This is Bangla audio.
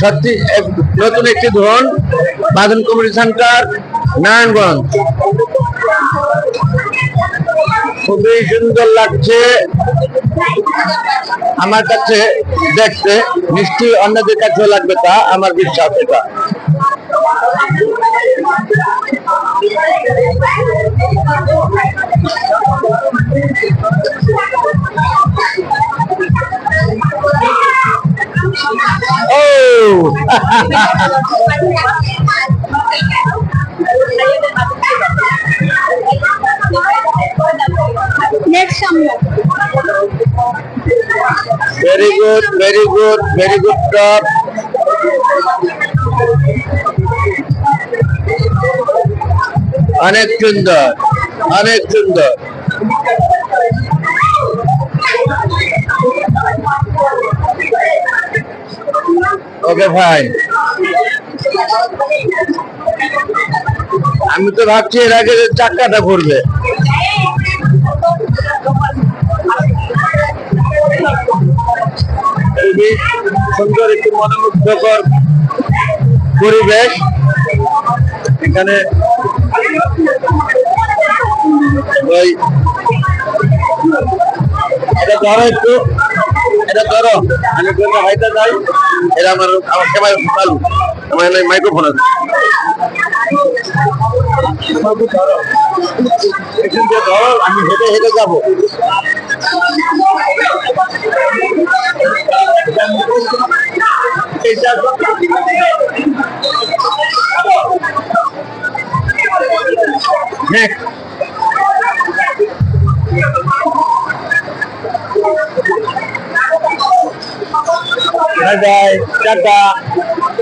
সত্যি নতুন একটি ধরন, বাদন কমিউনিটি সেন্টার, নারায়ণগঞ্জ। খুবই সুন্দর লাগছে। আমার কাছে দেখতে, নিশ্চয়ই অন্যদের কাছেও লাগবে তা, আমার বিশ্বাস এটা। ও নেক্সট সামনে very good very good very good top অনেক সুন্দর অনেক সুন্দর ওকে ভাই, আমি তো ভাবছি এর আগে ঘুরবে খুবই সুন্দর একটি মনোমুগ্ধকর পরিবেশ। এখানে এটা ধরো একটু। এটা ধরো। আমি কোনো হাইটা যাই এটা আমার আমার ক্যামেরা চালু আমার এখানে মাইক্রোফোন আছে। ধরো, আমি হেঁটে হেঁটে যাব। Next. Bye. Tata.